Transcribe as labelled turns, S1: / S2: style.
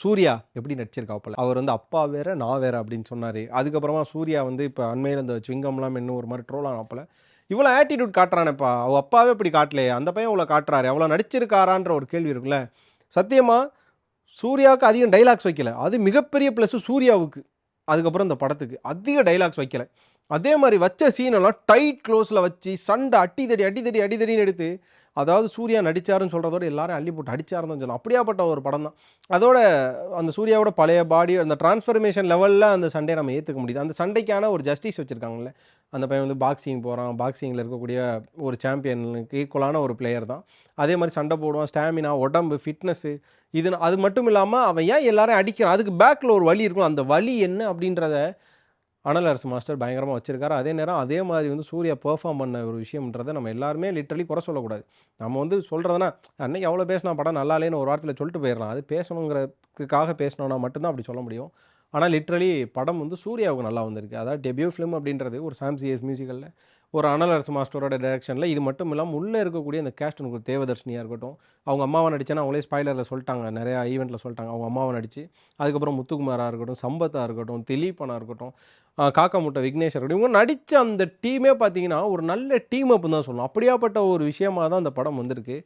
S1: சூர்யா எப்படி நடிச்சிருக்காப்புல அவர் வந்து அப்பா வேற நான் வேற அப்படின்னு சொன்னார். அதுக்கப்புறமா சூர்யா வந்து இப்போ அண்மையில் இந்த சிங்கம்லாம் இன்னும் ஒரு மாதிரி ட்ரோல் ஆனாப்புல இவ்வளோ ஆட்டிடியூட் காட்டுறானேப்பா. அவள் அப்பாவே இப்படி காட்டலையே அந்த பையன் இவ்வளோ காட்டுறாரு. அவ்வளோ நடிச்சிருக்காரான்ற ஒரு கேள்வி இருக்குல்ல. சத்தியமாக சூர்யாவுக்கு அதிகம் டைலாக்ஸ் வைக்கல. அது மிகப்பெரிய ப்ளஸ் சூர்யாவுக்கு. அதுக்கப்புறம் இந்த படத்துக்கு அதிக டைலாக்ஸ் வைக்கல. அதே மாதிரி வச்ச சீனெல்லாம் டைட் க்ளோஸில் வச்சு சண்டை அடிதடி அடிதடி அடிதடின்னு எடுத்து அதாவது சூர்யா நடிச்சாருன்னு சொல்கிறதோட எல்லாரும் அள்ளி போட்டு அடிச்சாருன்னு தான் சொல்லணும். அப்படியாப்பட்ட ஒரு படம் தான். அதோட அந்த சூர்யாவோட பழைய பாடி அந்த டிரான்ஸ்ஃபர்மேஷன் லெவலில் அந்த சண்டையை நம்ம ஏற்றுக்க முடியுது. அந்த சண்டைக்கான ஒரு ஜஸ்டிஸ் வச்சுருக்காங்கல்ல. அந்த பையன் வந்து பாக்ஸிங் போகிறான் பாக்ஸிங்கில் இருக்கக்கூடிய ஒரு சாம்பியனுக்கு ஈக்குவலான ஒரு பிளேயர் தான். அதே மாதிரி சண்டை போடுவான் ஸ்டாமினா உடம்பு ஃபிட்னஸ்ஸு இது அது மட்டும் இல்லாமல் அவன் ஏன் எல்லாரையும் அடிக்கிறான்? அதுக்கு பேக்கில் ஒரு வழி இருக்கும். அந்த வழி என்ன அப்படின்றத அனல் அரசு மாஸ்டர் பயங்கரமாக வச்சுருக்காரு. அதே நேரம் அதே மாதிரி வந்து சூர்யா பெர்ஃபார்ம் பண்ண ஒரு விஷயம்ன்றதை நம்ம எல்லாருமே லிட்டரலி குறை சொல்லக்கூடாது. நம்ம வந்து சொல்கிறதுனா அன்னைக்கு எவ்வளோ பேசினா படம் நல்லா இல்லைன்னு ஒரு வாரத்தில் சொல்லிட்டு போயிடலாம். அது பேசணுங்கிறதுக்காக பேசணும்னா மட்டும்தான் அப்படி சொல்ல முடியும். ஆனால் லிட்ரலி படம் வந்து சூர்யாவுக்கு நல்லா வந்திருக்கு. அதாவது டெபியூ ஃபிலிம் அப்படின்றது ஒரு சாம்சிஎஸ் மியூசிக்கலில் ஒரு அனல் அரசு மாஸ்டரோட டைரக்ஷனில் இது மட்டும் இல்லாமல் உள்ளே இருக்கக்கூடிய அந்த கேஸ்ட் உங்களுக்கு தேவதர்ஷினியாக இருக்கட்டும். அவங்க அம்மாவை நடிச்சேன்னா அவங்களே ஸ்பாய்லரில் சொல்லிட்டாங்க. நிறையா ஈவெண்ட்டில் சொல்லிட்டாங்க. அவங்க அம்மாவை நடிச்சு அதுக்கப்புறம் முத்துக்குமாராக இருக்கட்டும் சம்பத்தாக இருக்கட்டும் திலீப்பனாக இருக்கட்டும் ஆஹ் காக்கா முட்டை விக்னேஷ் இருக்கட்டும் இவங்க நடித்த அந்த டீமே பார்த்தீங்கன்னா ஒரு நல்ல டீம் அப்புன்னு தான் சொல்லணும். அப்படியாப்பட்ட ஒரு விஷயமாக தான் அந்த படம் வந்திருக்கு.